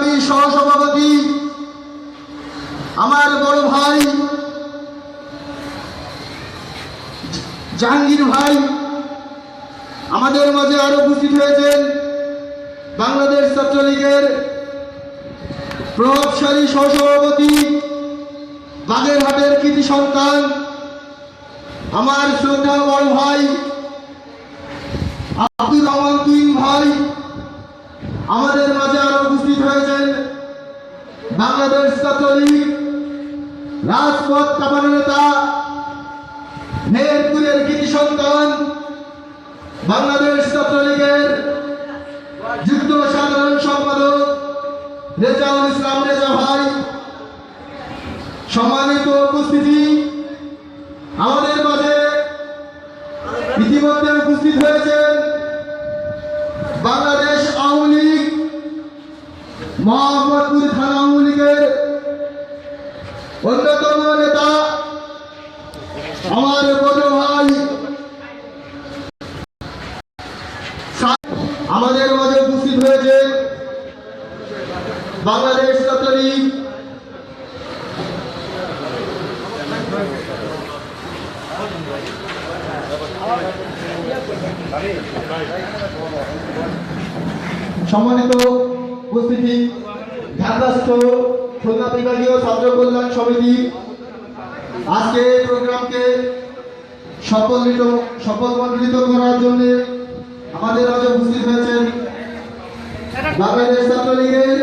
সংগ্রামী সহসভাপতি, আমার বড় ভাই, জাহাঙ্গীর ভাই, আমাদের মাঝে আরও উপস্থিত হয়েছেন বাংলাদেশ ছাত্রলীগের প্রভাবশালী সহসভাপতি, বাগেরহাটের কৃতি সন্তান, আমার শ্রদ্ধা বড় ভাই আব্দুর রহমান তুইন ভাই আমাদের মাঝে আরও উপস্থিত হয়েছেন বাংলাদেশ ছাত্রলীগ রাজপথ কামানো নেতা, মেহেরপুরের কৃতি সন্তান, বাংলাদেশ ছাত্রলীগের যুগ্ম সাধারণ সম্পাদক রেজাউল ইসলাম রেজা ভাই, সম্মানিত উপস্থিতি, আমাদের মাঝে ইতিমধ্যে উপস্থিত হয়েছেন বাংলাদেশ মোহাম্মদপুর থানা আওয়ামী লীগের অন্যতম নেতা, আমার বড় ভাই। আমাদের মাঝে উপস্থিত হয়েছে বাংলাদেশ ছাত্রলীগ। সম্মানিত উপস্থিতি ঢাকাস্থ খুলনা বিভাগীয় ছাত্র কল্যাণ সমিতি। আজকে এই প্রোগ্রামকে সফলিত সফল মন্ডিত করার জন্য আমাদের আজ উপস্থিত হয়েছেন বাংলাদেশ ছাত্রলীগের